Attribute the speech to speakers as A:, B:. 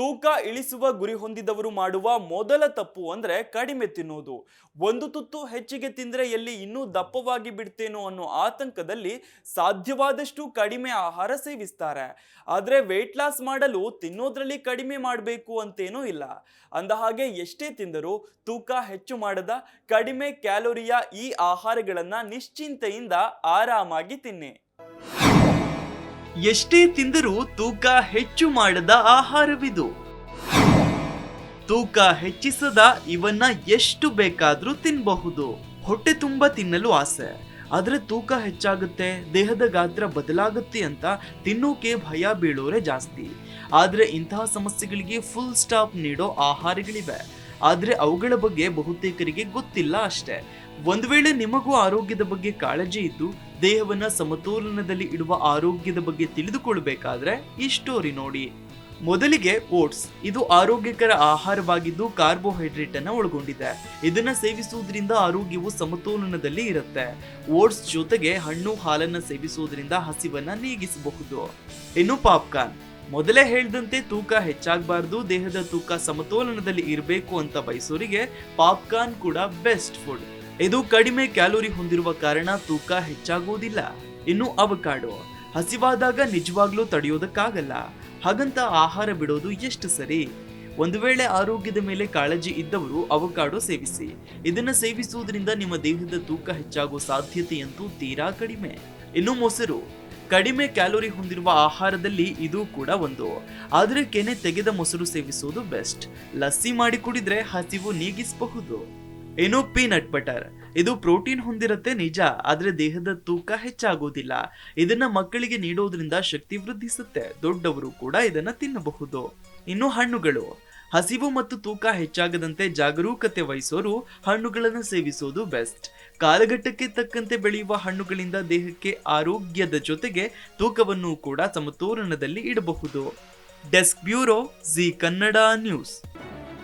A: ತೂಕ ಇಳಿಸುವ ಗುರಿ ಹೊಂದಿದವರು ಮಾಡುವ ಮೊದಲ ತಪ್ಪು ಅಂದ್ರೆ ಕಡಿಮೆ ತಿನ್ನೋದು ಒಂದು ತುತ್ತು ಹೆಚ್ಚಿಗೆ ತಿಂದರೆ ಎಲ್ಲಿ ಇನ್ನೂ ದಪ್ಪವಾಗಿ ಬಿಡ್ತೇನೋ ಅನ್ನೋ ಆತಂಕದಲ್ಲಿ ಸಾಧ್ಯವಾದಷ್ಟು ಕಡಿಮೆ ಆಹಾರ ಸೇವಿಸ್ತಾರೆ. ಆದರೆ ವೆಯ್ಟ್ ಲಾಸ್ ಮಾಡಲು ತಿನ್ನೋದ್ರಲ್ಲಿ ಕಡಿಮೆ ಮಾಡಬೇಕು ಅಂತೇನೂ ಇಲ್ಲ. ಅಂದ ಹಾಗೆ ಎಷ್ಟೇ ತಿಂದರೂ ತೂಕ ಹೆಚ್ಚು ಮಾಡದ ಕಡಿಮೆ ಕ್ಯಾಲೋರಿಯ ಈ ಆಹಾರಗಳನ್ನ ನಿಶ್ಚಿಂತೆಯಿಂದ ಆರಾಮಾಗಿ ತಿನ್ನಿ. ಎಷ್ಟೇ ತಿಂದರೂ ತೂಕ ಹೆಚ್ಚು ಮಾಡದ ಆಹಾರವಿದು. ತೂಕ ಹೆಚ್ಚಿಸದ ಇವನ್ನ ಎಷ್ಟು ಬೇಕಾದ್ರೂ ತಿನ್ನಬಹುದು ಹೊಟ್ಟೆ ತುಂಬ ತಿನ್ನಲು ಆಸೆ. ಆದರೆ ತೂಕ ಹೆಚ್ಚಾಗುತ್ತೆ, ದೇಹದ ಗಾತ್ರ ಬದಲಾಗುತ್ತೆ ಅಂತ ತಿನ್ನೋಕೆ ಭಯ ಬೀಳೋರೆ ಜಾಸ್ತಿ. ಆದರೆ ಇಂತಹ ಸಮಸ್ಯೆಗಳಿಗೆ ಫುಲ್ ಸ್ಟಾಪ್ ನೀಡೋ ಆಹಾರಗಳಿವೆ. ಆದರೆ ಅವುಗಳ ಬಗ್ಗೆ ಬಹುತೇಕರಿಗೆ ಗೊತ್ತಿಲ್ಲ ಅಷ್ಟೇ. ಒಂದು ವೇಳೆ ನಿಮಗೂ ಆರೋಗ್ಯದ ಬಗ್ಗೆ ಕಾಳಜಿ ಇದ್ದು ದೇಹವನ್ನ ಸಮತೋಲನದಲ್ಲಿ ಇಡುವ ಆರೋಗ್ಯದ ಬಗ್ಗೆ ತಿಳಿದುಕೊಳ್ಳಬೇಕಾದ್ರೆ ಈ ಸ್ಟೋರಿ ನೋಡಿ. ಮೊದಲಿಗೆ ಓಟ್ಸ್, ಇದು ಆರೋಗ್ಯಕರ ಆಹಾರವಾಗಿದ್ದು ಕಾರ್ಬೋಹೈಡ್ರೇಟ್ ಅನ್ನು ಒಳಗೊಂಡಿದೆ. ಇದನ್ನ ಸೇವಿಸುವುದರಿಂದ ಆರೋಗ್ಯವು ಸಮತೋಲನದಲ್ಲಿ ಇರುತ್ತೆ. ಓಟ್ಸ್ ಜೊತೆಗೆ ಹಣ್ಣು ಹಾಲನ್ನ ಸೇವಿಸುವುದರಿಂದ ಹಸಿವನ್ನ ನೀಗಿಸಬಹುದು. ಇನ್ನು ಪಾಪ್ಕಾರ್ನ್, ಮೊದಲೇ ಹೇಳಿದಂತೆ ತೂಕ ಹೆಚ್ಚಾಗಬಾರ್ದು, ದೇಹದ ತೂಕ ಸಮತೋಲನದಲ್ಲಿ ಇರಬೇಕು ಅಂತ ಬಯಸೋರಿಗೆ ಪಾಪ್ಕಾರ್ನ್ ಕೂಡ ಬೆಸ್ಟ್ ಫುಡ್. ಇದು ಕಡಿಮೆ ಕ್ಯಾಲೋರಿ ಹೊಂದಿರುವ ಕಾರಣ ತೂಕ ಹೆಚ್ಚಾಗುವುದಿಲ್ಲ. ಇನ್ನು ಅವಕಾಡೋ ಹಸಿವಾದಾಗ ನಿಜವಾಗ್ಲೂ ತಡೆಯೋದಕ್ಕಾಗಲ್ಲ. ಹಾಗಂತ ಆಹಾರ ಬಿಡೋದು ಎಷ್ಟು ಸರಿ? ಒಂದು ವೇಳೆ ಆರೋಗ್ಯದ ಮೇಲೆ ಕಾಳಜಿ ಇದ್ದವರು ಅವಕಾಡೋ ಸೇವಿಸಿ. ಇದನ್ನ ಸೇವಿಸುವುದರಿಂದ ನಿಮ್ಮ ದೇಹದ ತೂಕ ಹೆಚ್ಚಾಗುವ ಸಾಧ್ಯತೆಯಂತೂ ತೀರಾ ಕಡಿಮೆ. ಇನ್ನು ಮೊಸರು, ಕಡಿಮೆ ಕ್ಯಾಲೋರಿ ಹೊಂದಿರುವ ಆಹಾರದಲ್ಲಿ ಇದು ಕೂಡ ಒಂದು. ಆದರೆ ಕೆನೆ ತೆಗೆದ ಮೊಸರು ಸೇವಿಸುವುದು ಬೆಸ್ಟ್. ಲಸ್ಸಿ ಮಾಡಿ ಕುಡಿದ್ರೆ ಹಸಿವು ನೀಗಿಸಬಹುದು. ಇನ್ನು ಪೀನಟ್ ಬಟರ್ ಇದು ಪ್ರೋಟೀನ್ ಹೊಂದಿರುತ್ತೆ ನಿಜ, ಆದರೆ ದೇಹದ ತೂಕ ಹೆಚ್ಚಾಗುವುದಿಲ್ಲ ಇದನ್ನ ಮಕ್ಕಳಿಗೆ ನೀಡೋದ್ರಿಂದ ಶಕ್ತಿ ವೃದ್ಧಿಸುತ್ತೆ. ದೊಡ್ಡವರು ಕೂಡ ಇದನ್ನ ತಿನ್ನಬಹುದು. ಇನ್ನು ಹಣ್ಣುಗಳು. ಹಸಿವು ಮತ್ತು ತೂಕ ಹೆಚ್ಚಾಗದಂತೆ ಜಾಗರೂಕತೆ ವಹಿಸೋರು ಹಣ್ಣುಗಳನ್ನು ಸೇವಿಸೋದು ಬೆಸ್ಟ್. ಕಾಲಘಟ್ಟಕ್ಕೆ ತಕ್ಕಂತೆ ಬೆಳೆಯುವ ಹಣ್ಣುಗಳಿಂದ ದೇಹಕ್ಕೆ ಆರೋಗ್ಯದ ಜೊತೆಗೆ ತೂಕವನ್ನು ಕೂಡ ಸಮತೋಲನದಲ್ಲಿ ಇಡಬಹುದು. Desk bureau, Zee Kannada news.